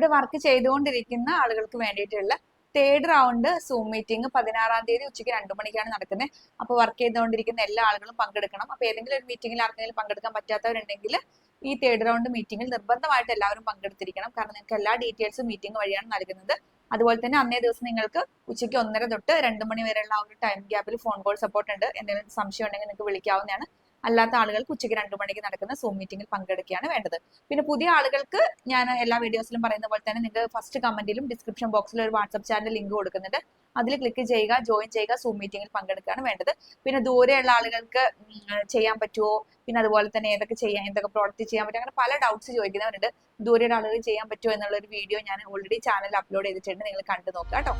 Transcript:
ഇവിടെ വർക്ക് ചെയ്തുകൊണ്ടിരിക്കുന്ന ആളുകൾക്ക് വേണ്ടിയിട്ടുള്ള തേർഡ് റൗണ്ട് സൂം മീറ്റിംഗ് പതിനാറാം തീയതി ഉച്ചയ്ക്ക് രണ്ടു മണിക്കാണ് നടക്കുന്നത് അപ്പോൾ വർക്ക് ചെയ്തുകൊണ്ടിരിക്കുന്ന എല്ലാ ആളുകളും പങ്കെടുക്കണം. അപ്പോൾ ഏതെങ്കിലും ഒരു മീറ്റിംഗിൽ ആർക്കെങ്കിലും പങ്കെടുക്കാൻ പറ്റാത്തവരുണ്ടെങ്കിൽ ഈ തേർഡ് റൗണ്ട് മീറ്റിംഗിൽ നിർബന്ധമായിട്ട് എല്ലാവരും പങ്കെടുത്തിരിക്കണം. കാരണം നിങ്ങൾക്ക് എല്ലാ ഡീറ്റെയിൽസും മീറ്റിംഗ് വഴിയാണ് നൽകുന്നത്. അതുപോലെ തന്നെ അന്നേ ദിവസം നിങ്ങൾക്ക് ഉച്ചയ്ക്ക് ഒന്നര തൊട്ട് രണ്ട് മണി വരെയുള്ള ആ ഒരു ടൈം ഗ്യാപ്പിൽ ഫോൺ കോൾ സപ്പോർട്ട് ഉണ്ട്. എന്തെങ്കിലും സംശയം ഉണ്ടെങ്കിൽ നിങ്ങൾക്ക് വിളിക്കാവുന്നതാണ്. അല്ലാത്ത ആളുകൾക്ക് ഉച്ചയ്ക്ക് രണ്ടു മണിക്ക് നടക്കുന്ന സൂം മീറ്റിംഗിൽ പങ്കെടുക്കുകയാണ് വേണ്ടത്. പിന്നെ പുതിയ ആളുകൾക്ക് ഞാൻ എല്ലാ വീഡിയോസിലും പറയുന്ന പോലെ തന്നെ നിങ്ങൾക്ക് ഫസ്റ്റ് കമന്റിലും ഡിസ്ക്രിപ്ഷൻ ബോക്സിൽ ഒരു വാട്സ്ആപ്പ് ചാനൽ ലിങ്ക് കൊടുക്കുന്നുണ്ട്. അതിൽ ക്ലിക്ക് ചെയ്യുക ജോയിൻ ചെയ്യുക സൂം മീറ്റിംഗിൽ പങ്കെടുക്കുകയാണ് വേണ്ടത്. പിന്നെ ദൂരെയുള്ള ആളുകൾക്ക് ചെയ്യാൻ പറ്റുമോ പിന്നെ അതുപോലെ തന്നെ ഏതൊക്കെ ചെയ്യാൻ എന്തൊക്കെ പ്രോഡക്റ്റ് ചെയ്യാൻ പറ്റും അങ്ങനെ പല ഡൗട്ട്സ് ചോദിക്കുന്നവരുണ്ട്. ദൂരെയുള്ള ആളുകൾ ചെയ്യാൻ പറ്റുമോ എന്നുള്ള ഒരു വീഡിയോ ഞാൻ ഓൾറെഡി ചാനലിൽ അപ്ലോഡ് ചെയ്തിട്ടുണ്ട്. നിങ്ങൾ കണ്ടു നോക്കുക കേട്ടോ.